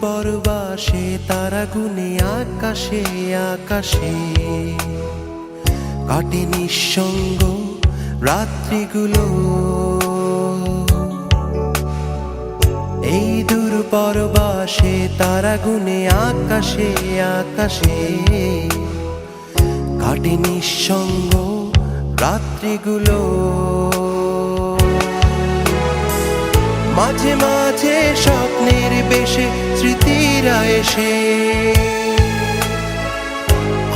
পরবাসে তারা গুনে আকাশে আকাশে। কাটে নিঃসঙ্গ রাত্রিগুলো। এই দূর পরবাসে তারা গুনে আকাশে আকাশে। কাটে নিঃসঙ্গ রাত্রিগুলো। মাঝে মাঝে স্বপ্নের বেশে স্মৃতিরা এসে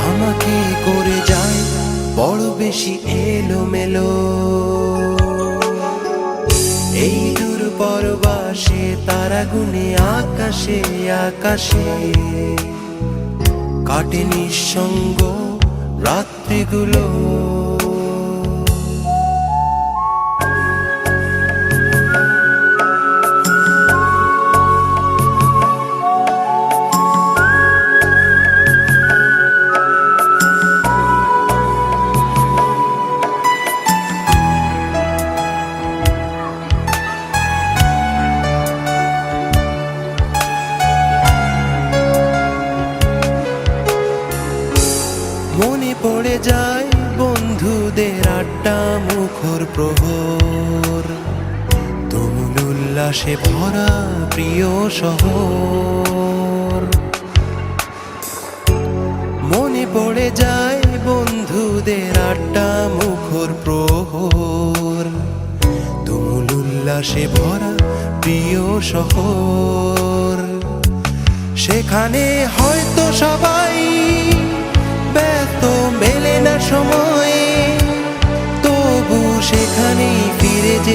আমাকে করে যায় বড় বেশি এলোমেলো। এই দূর পরবাসে তারা গুনে আকাশে আকাশে কাটে নিঃসঙ্গ রাত্রিগুলো। পড়ে যায় বন্ধুদের আড্ডা মুখর প্রহর। তুমুল উল্লাসে ভরা প্রিয় শহর। মনে পড়ে যায় বন্ধুদের আড্ডা মুখর প্রহর। তুমুল উল্লাসে ভরা প্রিয় শহর। সেখানে হয়তো সবাই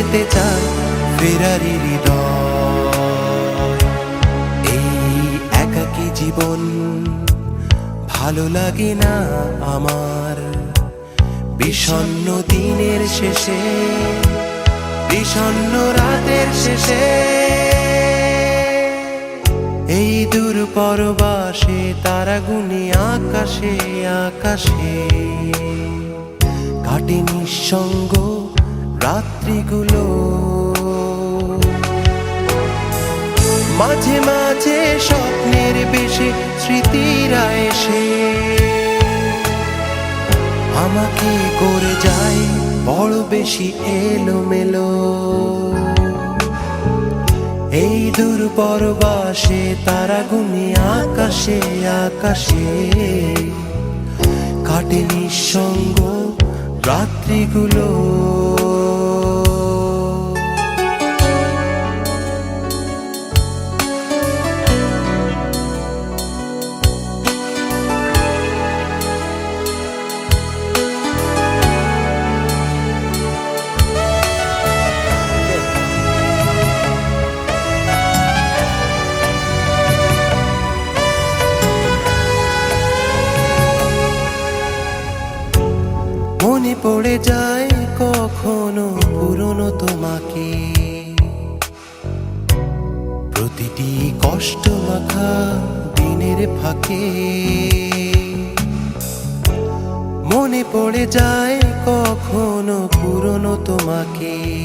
যেতে চায় ফেরারি এই একাকী জীবন ভালো লাগে না আমার। বিষণ্ণ দিনের শেষে বিষণ্ন রাতের শেষে। এই দূর পরবাসে তারা গুনে আকাশে আকাশে। কাটে নিঃসঙ্গ রাত্রিগুলো। মাঝে মাঝে স্বপ্নের বেশে স্মৃতিরা এসে আমাকে করে যায়, বড় বেশি এলোমেলো। এই দূর পরবাসে তারা গুনে আকাশে আকাশে কাটে নিঃসঙ্গ রাত্রিগুলো। মনে পড়ে যায় কখনো পুরনো তোমাকে। প্রতিটি কষ্ট মাখা দিনের ফাঁকে। মনে পড়ে যায় কখনো পুরনো তোমাকে।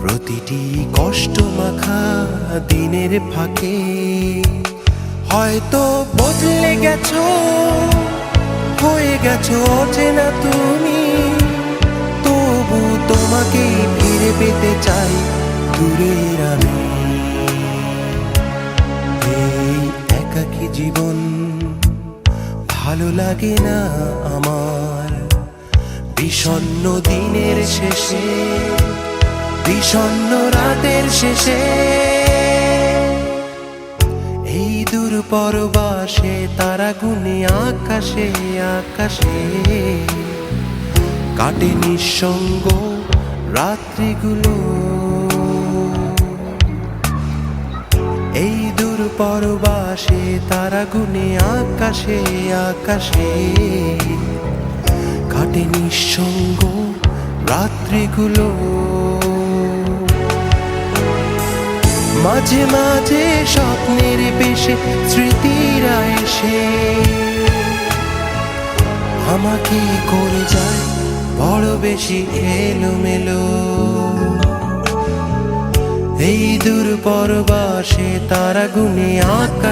প্রতিটি কষ্ট মাখা দিনের ফাঁকে। হয়তো বদলে গেছো গেছো অচেনা তুমি। তবু তোমাকে ফিরে পেতে চাই দূরের আমি। এই একাকী জীবন ভালো লাগে না আমার। বিষণ্ণ দিনের শেষে, বিষণ্ণ রাতের শেষে। এই দূর পরবাসে, তারা গুনে আকাশে আকাশে। কাটে নিঃসঙ্গ রাত্রিগুলো। এই দূর পরবাসে, তারা গুনে আকাশে আকাশে। কাটে নিঃসঙ্গ রাত্রিগুলো। মাঝে মাঝে স্বপ্নের বেশে স্মৃতিরা এসে আমাকে করে যায় বড় বেশি এলোমেলো। এই দূর পরবাসে তারা গুনে আকাশ